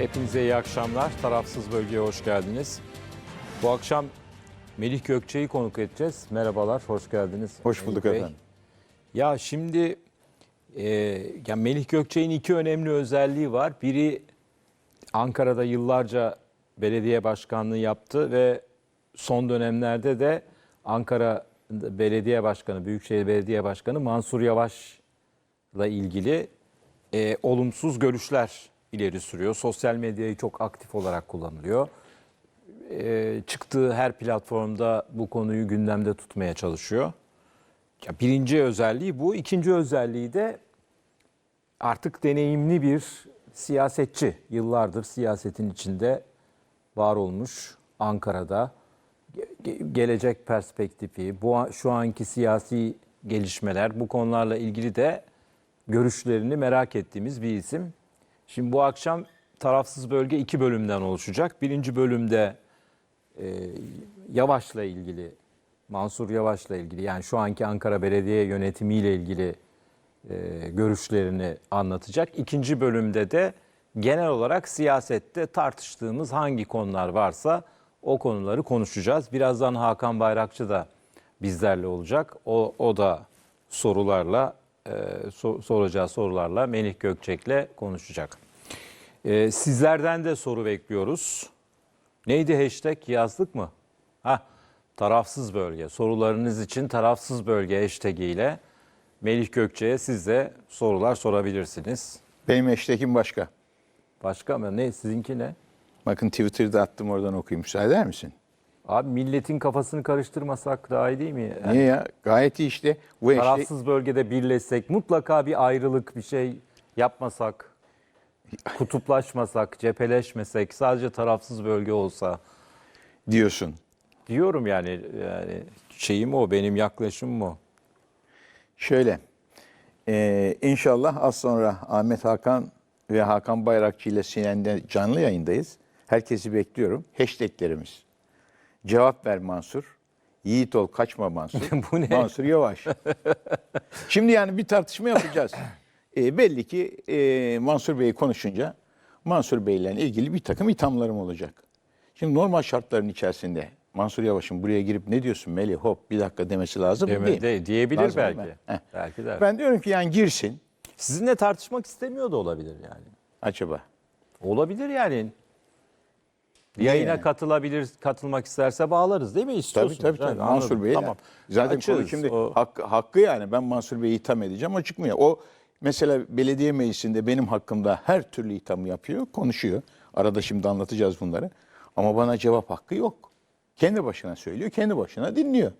Hepinize iyi akşamlar. Tarafsız bölgeye hoş geldiniz. Bu akşam Melih Gökçe'yi konuk edeceğiz. Merhabalar, hoş geldiniz. Hoş Melih bulduk Bey. efendim. Ya şimdi e, ya Melih Gökçe'nin iki önemli özelliği var. Biri Ankara'da yıllarca belediye başkanlığı yaptı ve son dönemlerde de Ankara Belediye Başkanı, Büyükşehir Belediye Başkanı Mansur Yavaş'la ilgili e, olumsuz görüşler ileri sürüyor. Sosyal medyayı çok aktif olarak kullanılıyor. E, çıktığı her platformda bu konuyu gündemde tutmaya çalışıyor. Ya birinci özelliği bu. İkinci özelliği de artık deneyimli bir siyasetçi. Yıllardır siyasetin içinde var olmuş Ankara'da. Ge- ge- Gelecek perspektifi, bu şu anki siyasi gelişmeler bu konularla ilgili de görüşlerini merak ettiğimiz bir isim. Şimdi bu akşam tarafsız bölge iki bölümden oluşacak. Birinci bölümde e, Yavaş'la ilgili, Mansur Yavaş'la ilgili yani şu anki Ankara Belediye yönetimiyle ilgili e, görüşlerini anlatacak. İkinci bölümde de genel olarak siyasette tartıştığımız hangi konular varsa o konuları konuşacağız. Birazdan Hakan Bayrakçı da bizlerle olacak. O, o da sorularla, e, sor- soracağı sorularla Melih Gökçek'le konuşacak. E, sizlerden de soru bekliyoruz. Neydi hashtag yazdık mı? Ha, tarafsız bölge. Sorularınız için tarafsız bölge hashtag ile Melih Gökçe'ye siz de sorular sorabilirsiniz. Benim eştekim başka. Başka mı? Ne? Sizinki ne? Bakın Twitter'da attım oradan okuyayım. Müsaade eder misin? Abi milletin kafasını karıştırmasak daha iyi değil mi? Yani Niye ya? Gayet iyi işte. Bu hashtag, tarafsız bölgede birleşsek, mutlaka bir ayrılık, bir şey yapmasak, kutuplaşmasak, cepheleşmesek, sadece tarafsız bölge olsa diyorsun. diyorum yani yani şeyim o, benim yaklaşımım o. Şöyle. Ee, inşallah az sonra Ahmet Hakan ve Hakan Bayrakçı ile Sinen'de canlı yayındayız. Herkesi bekliyorum. Hashtaglerimiz. Cevap ver Mansur. Yiğit ol kaçma Mansur. Bu ne? Mansur Yavaş. Şimdi yani bir tartışma yapacağız. Ee, belli ki e, Mansur Bey konuşunca Mansur Bey ile ilgili bir takım ithamlarım olacak. Şimdi normal şartların içerisinde Mansur Yavaş'ın buraya girip ne diyorsun Melih hop bir dakika demesi lazım Deme- değil. de- diyebilir Lazım belki. mi? Belki de. Ben diyorum ki yani girsin Sizinle tartışmak istemiyor da olabilir yani. acaba. Olabilir yani. Yayına yani? katılabilir, katılmak isterse bağlarız değil mi? Tabii İstiyorsunuz. tabii tabii. Evet, Mansur anladım. Bey. Tamam. Zaten Açığız. konu şimdi O- hakkı, hakkı yani ben Mansur Bey'i itham edeceğim o çıkmıyor. O mesela belediye meclisinde benim hakkımda her türlü ithamı yapıyor, konuşuyor. Arada şimdi anlatacağız bunları. Ama bana cevap hakkı yok. Kendi başına söylüyor, kendi başına dinliyor.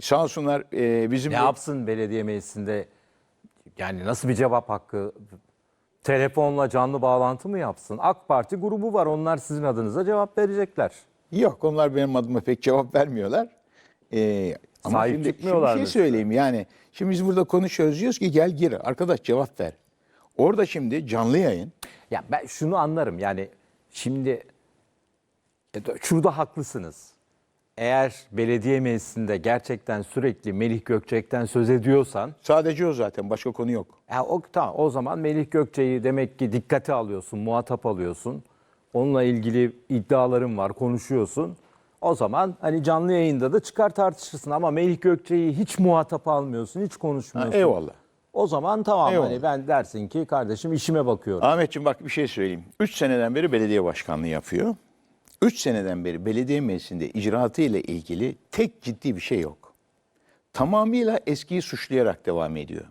Sağ olsunlar e, bizim Ne de- yapsın belediye meclisinde? Yani nasıl bir cevap hakkı? Telefonla canlı bağlantı mı yapsın? AK Parti grubu var. Onlar sizin adınıza cevap verecekler. Yok onlar benim adıma pek cevap vermiyorlar. Ee, ama Sahip şimdi, şimdi çıkmıyorlar bir şey söyleyeyim yani. Şimdi biz burada konuşuyoruz diyoruz ki gel gir arkadaş cevap ver. Orada şimdi canlı yayın. Ya ben şunu anlarım yani şimdi e, şurada haklısınız. Eğer belediye meclisinde gerçekten sürekli Melih Gökçek'ten söz ediyorsan Sadece o zaten başka konu yok. Ya o, tamam, o zaman Melih Gökçe'yi demek ki dikkate alıyorsun, muhatap alıyorsun. Onunla ilgili iddiaların var, konuşuyorsun. O zaman hani canlı yayında da çıkar tartışırsın ama Melih Gökçe'yi hiç muhatap almıyorsun, hiç Ha, konuşmuyorsun. eyvallah. O zaman tamam Eyvallah. hani ben dersin ki kardeşim işime bakıyorum. Ahmetciğim bak bir şey söyleyeyim. 3 seneden beri belediye başkanlığı yapıyor. 3 seneden beri belediye meclisinde icraatı ile ilgili tek ciddi bir şey yok. Tamamıyla eskiyi suçlayarak devam ediyor.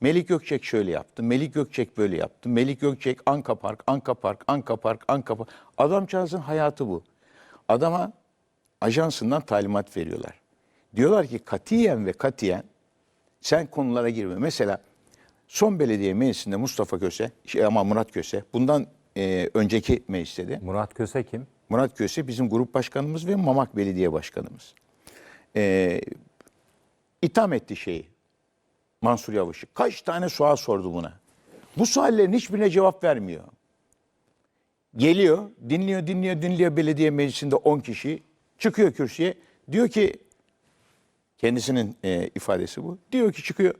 Melik Gökçek şöyle yaptı, Melik Gökçek böyle yaptı. Melik Gökçek Anka Park, Anka Park, Anka Park, Anka Park. Adamcağızın hayatı bu. Adama ajansından talimat veriyorlar. Diyorlar ki katiyen ve katiyen sen konulara girme. Mesela son belediye meclisinde Mustafa Köse, şey ama Murat Köse, bundan e, önceki mecliste de Murat Köse kim? Murat Köse bizim grup başkanımız ve Mamak Belediye Başkanımız. E, itham etti şeyi, Mansur Yavaş'ı. Kaç tane sual sordu buna. Bu suallerin hiçbirine cevap vermiyor. Geliyor, dinliyor, dinliyor, dinliyor belediye meclisinde 10 kişi. Çıkıyor kürsüye. Diyor ki, kendisinin e, ifadesi bu. Diyor ki çıkıyor.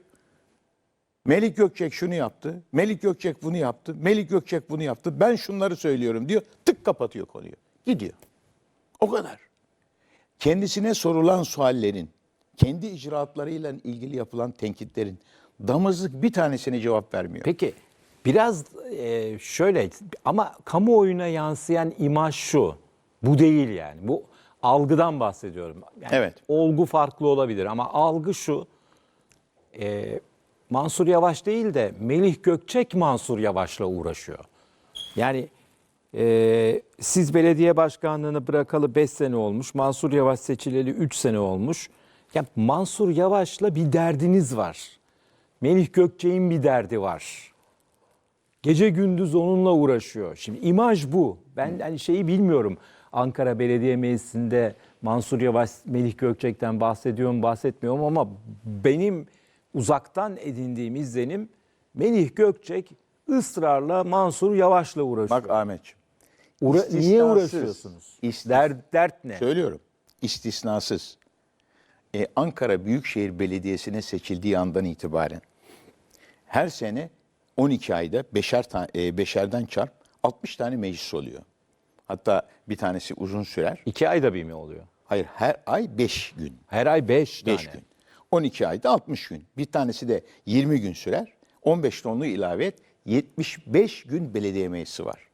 Melik Gökçek şunu yaptı, Melik Gökçek bunu yaptı, Melik Gökçek bunu yaptı. Ben şunları söylüyorum diyor. Tık kapatıyor konuyu. Gidiyor. O kadar. Kendisine sorulan suallerin, kendi icraatlarıyla ilgili yapılan tenkitlerin damızlık bir tanesine cevap vermiyor. Peki biraz e, şöyle ama kamuoyuna yansıyan imaj şu. Bu değil yani. Bu algıdan bahsediyorum. Yani Evet. Olgu farklı olabilir ama algı şu. e, Mansur Yavaş değil de Melih Gökçek Mansur Yavaş'la uğraşıyor. Yani e, siz belediye başkanlığını bırakalı 5 sene olmuş. Mansur Yavaş seçileli 3 sene olmuş. Ya Mansur Yavaş'la bir derdiniz var. Melih Gökçek'in bir derdi var. Gece gündüz onunla uğraşıyor. Şimdi imaj bu. Ben hani şeyi bilmiyorum. Ankara Belediye Meclisi'nde Mansur Yavaş, Melih Gökçek'ten bahsediyorum, bahsetmiyorum ama benim uzaktan edindiğim izlenim Melih Gökçek ısrarla Mansur Yavaş'la uğraşıyor. Bak Ahmetciğim. Uğra- niye uğraşıyorsunuz? istis- Dert, dert ne? Söylüyorum. istisnasız. E, Ankara Büyükşehir Belediyesi'ne seçildiği andan itibaren her sene 12 ayda beşer ta- e, beşerden çarp 60 tane meclis oluyor. Hatta bir tanesi uzun sürer. İki ayda bir mi oluyor? Hayır her ay 5 gün. Her ay beş tane. 5 gün. 12 ayda 60 gün. Bir tanesi de 20 gün sürer. 15 tonlu ilave et. 75 gün belediye meclisi var.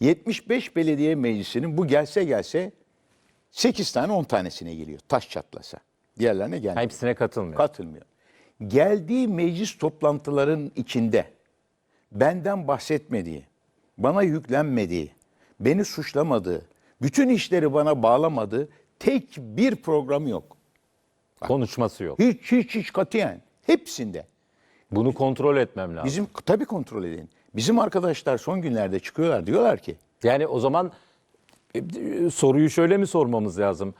75 belediye meclisinin bu gelse gelse 8 tane 10 tanesine geliyor. Taş çatlasa. Diğerlerine gelmiyor. Hepsine katılmıyor. Katılmıyor. Geldiği meclis toplantıların içinde benden bahsetmediği, bana yüklenmediği, beni suçlamadığı, bütün işleri bana bağlamadığı tek bir program yok. Konuşması yok. Hiç hiç hiç katiyen. Hepsinde. Bunu kontrol etmem lazım. Bizim tabii kontrol edin. Bizim arkadaşlar son günlerde çıkıyorlar diyorlar ki Yani o zaman e, soruyu şöyle mi sormamız lazım?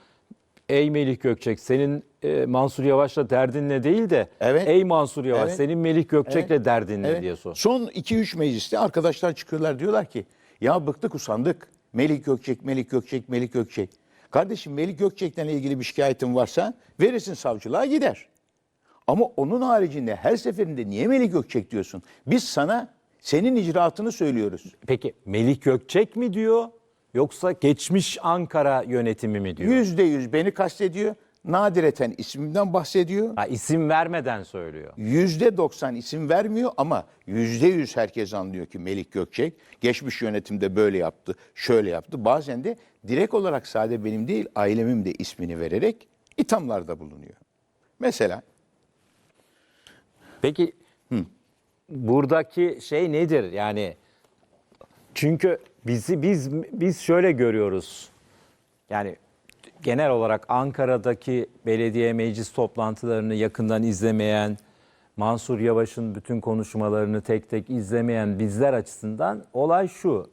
Ey Melih Gökçek senin e, Mansur Yavaş'la derdin ne değil de Evet. ey Mansur Yavaş Evet. senin Melih Gökçek'le Evet. derdin ne Evet. diye sor. Son 2-3 mecliste arkadaşlar çıkıyorlar diyorlar ki ya bıktık usandık. Melik Gökçek, Melik Gökçek, Melik Gökçek. Kardeşim Melik Gökçek'ten ilgili bir şikayetin varsa verirsin savcılığa gider. Ama onun haricinde her seferinde niye Melik Gökçek diyorsun? Biz sana senin icraatını söylüyoruz. Peki Melih Gökçek mi diyor yoksa geçmiş Ankara yönetimi mi diyor? Yüzde yüz beni kastediyor. Nadireten ismimden bahsediyor. Ha, isim vermeden söylüyor. Yüzde 90 isim vermiyor ama yüzde yüz herkes anlıyor ki Melik Gökçek geçmiş yönetimde böyle yaptı, şöyle yaptı. Bazen de direkt olarak sade benim değil ailemin de ismini vererek ithamlarda bulunuyor. Mesela Peki buradaki şey nedir? Yani çünkü bizi biz biz şöyle görüyoruz. Yani genel olarak Ankara'daki belediye meclis toplantılarını yakından izlemeyen, Mansur Yavaş'ın bütün konuşmalarını tek tek izlemeyen bizler açısından olay şu.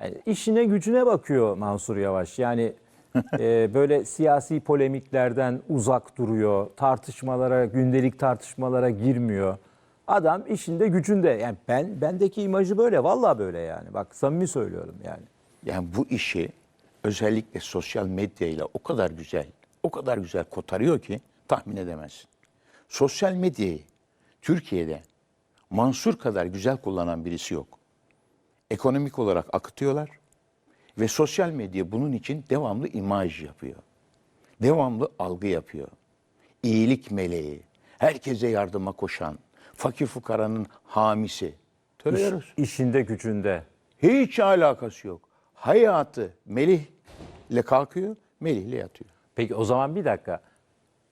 Yani işine gücüne bakıyor Mansur Yavaş. Yani e, böyle siyasi polemiklerden uzak duruyor. Tartışmalara, gündelik tartışmalara girmiyor. Adam işinde gücünde. Yani ben bendeki imajı böyle. Vallahi böyle yani. Bak samimi söylüyorum yani. yani bu işi özellikle sosyal medyayla o kadar güzel, o kadar güzel kotarıyor ki tahmin edemezsin. Sosyal medyayı Türkiye'de Mansur kadar güzel kullanan birisi yok. Ekonomik olarak akıtıyorlar ve sosyal medya bunun için devamlı imaj yapıyor. Devamlı algı yapıyor. İyilik meleği, herkese yardıma koşan, fakir fukaranın hamisi. Görüyoruz. İşinde gücünde. Hiç alakası yok. Hayatı Melih'le kalkıyor, Melih'le yatıyor. Peki o zaman bir dakika.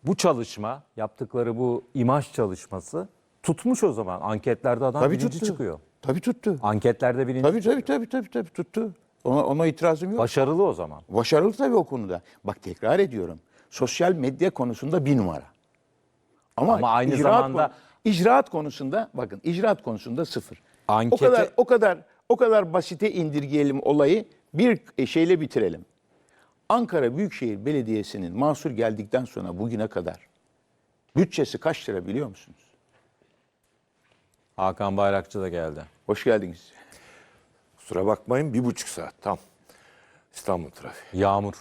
Bu çalışma, yaptıkları bu imaj çalışması tutmuş o zaman. Anketlerde adam Tabii birinci tuttu. çıkıyor. Tabii tuttu. Anketlerde birinci Tabii tabii tabii tabii, tabii tuttu. Ona, ona itirazım yok. Başarılı o zaman. Başarılı tabii o konuda. Bak tekrar ediyorum. Sosyal medya konusunda bir numara. Ama, Ama aynı icraat zamanda- konu- icraat konusunda bakın icraat konusunda sıfır. O Ankete- kadar o kadar o kadar basite indirgeyelim olayı bir e, şeyle bitirelim. Ankara Büyükşehir Belediyesi'nin Mansur geldikten sonra bugüne kadar bütçesi kaç lira biliyor musunuz? Hakan Bayrakçı da geldi. Hoş geldiniz. Kusura bakmayın bir buçuk saat tam. İstanbul trafiği. Yağmur.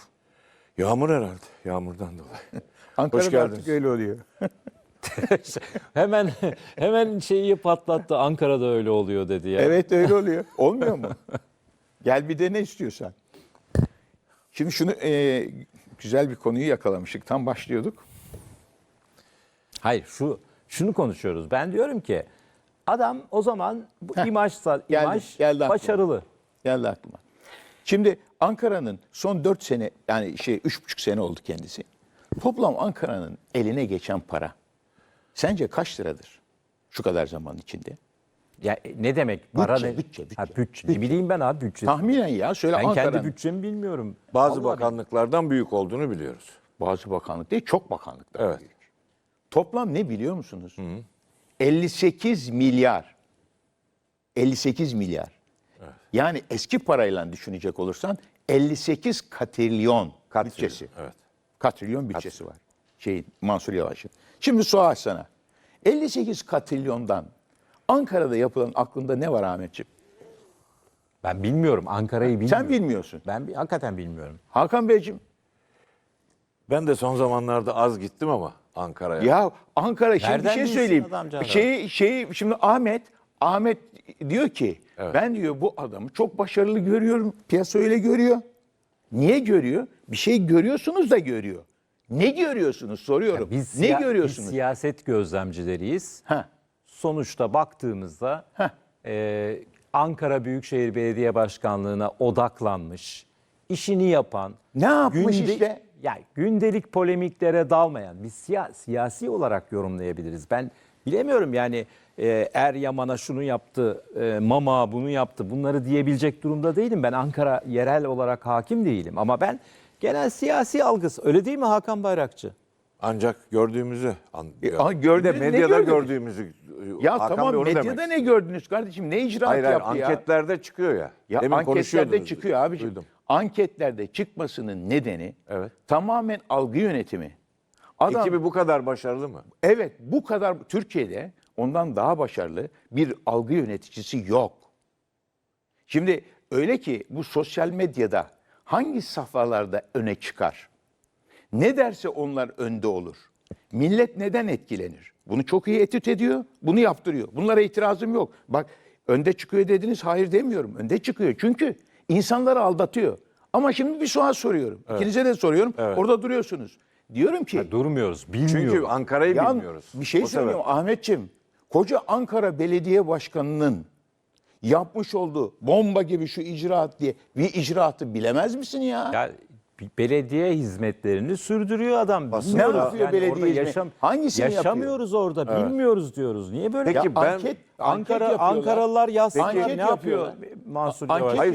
Yağmur herhalde. Yağmurdan dolayı. Ankara'da geldiniz. artık öyle oluyor. hemen hemen şeyi patlattı. Ankara'da öyle oluyor dedi ya. Evet öyle oluyor. Olmuyor mu? Gel bir de ne istiyorsan. Şimdi şunu e, güzel bir konuyu yakalamıştık. Tam başlıyorduk. Hayır şu şunu konuşuyoruz. Ben diyorum ki adam o zaman bu Heh, imajsa geldi, imaj geldi aklıma. başarılı. Geldi aklıma. Şimdi Ankara'nın son 4 sene yani şey üç buçuk sene oldu kendisi. Toplam Ankara'nın eline geçen para sence kaç liradır? Şu kadar zaman içinde. Ya e, ne demek? Para Bütçe, ne? bütçe, bütçe. Ha, bütçe. Ne bileyim ben abi bütçe. Tahminen ya söyle ben Ankara'nın. kendi bütçemi bilmiyorum. Bazı Vallahi bakanlıklardan büyük olduğunu biliyoruz. Bazı bakanlık değil çok bakanlıklar. Evet. büyük. Toplam ne biliyor musunuz? 58 milyar. 58 milyar. Yani eski parayla düşünecek olursan 58 katrilyon bütçesi. Evet. Katrilyon bütçesi var. Şey Mansur Yavaş'ın. Şimdi sual sana. 58 katrilyondan Ankara'da yapılan aklında ne var Ahmetciğim? Ben bilmiyorum. Ankara'yı bilmiyorum. Sen bilmiyorsun. Ben hakikaten bilmiyorum. Hakan Beyciğim. Ben de son zamanlarda az gittim ama Ankara'ya. Ya Ankara şimdi bir Nereden şey bilsin söyleyeyim. adamcağız? Şey şey şimdi Ahmet Ahmet diyor ki ben diyor bu adamı çok başarılı görüyorum. Piyasa öyle görüyor. Niye görüyor? Bir şey görüyorsunuz da görüyor. Ne görüyorsunuz soruyorum. Biz ne siya- görüyorsunuz? Biz siyaset gözlemcileriyiz. Ha. Sonuçta baktığımızda Heh. e, Ankara Büyükşehir Belediye Başkanlığı'na odaklanmış, işini yapan, Ne yapmış işte? Yani gündelik polemiklere dalmayan, biz siya- siyasi olarak yorumlayabiliriz. Ben bilemiyorum yani e, Er Yaman'a şunu yaptı, e, Mama bunu yaptı, bunları diyebilecek durumda değilim. Ben Ankara yerel olarak hakim değilim ama ben genel siyasi algısı, öyle değil mi Hakan Bayrakçı? Ancak gördüğümüzü an- E, aha, ne de medyada gördünüz? gördüğümüzü. Ya Hakan tamam Bey onu medyada demek ne gördünüz kardeşim? Ne icraat Hayır hayır yaptı ya? anketlerde çıkıyor ya. Ya Demin anketlerde konuşuyordunuz. çıkıyor abiciğim. Duydum. Anketlerde çıkmasının nedeni Evet. tamamen algı yönetimi. Adam Ekibi bu kadar başarılı mı? evet bu kadar Türkiye'de ondan daha başarılı bir algı yöneticisi yok. Şimdi öyle ki bu sosyal medyada hangi safhalarda öne çıkar? Ne derse onlar önde olur. Millet neden etkilenir? Bunu çok iyi etüt ediyor, bunu yaptırıyor. Bunlara itirazım yok. Bak önde çıkıyor dediniz, hayır demiyorum. Önde çıkıyor çünkü insanları aldatıyor. Ama şimdi bir sual soruyorum. İkinize de soruyorum. Orada duruyorsunuz. Diyorum ki Durmuyoruz, bilmiyoruz. Çünkü Ankara'yı ya bilmiyoruz. Bir şey O söylüyorum sebep. Ahmetçim. Koca Ankara Belediye Başkanı'nın yapmış olduğu bomba gibi şu icraat diye bir icraatı bilemez misin ya? Ya belediye hizmetlerini sürdürüyor adam. Bilmiyoruz. Ne yapıyor belediye orada hizmet- yaşam, Hangisini yapıyor? Yaşamıyoruz orada, bilmiyoruz diyoruz. Niye böyle? Peki Ya ben anket, Ankara anket. Ankaralılar yazsınlar Anket ne yapıyor. Mansur Yavaş? Hayır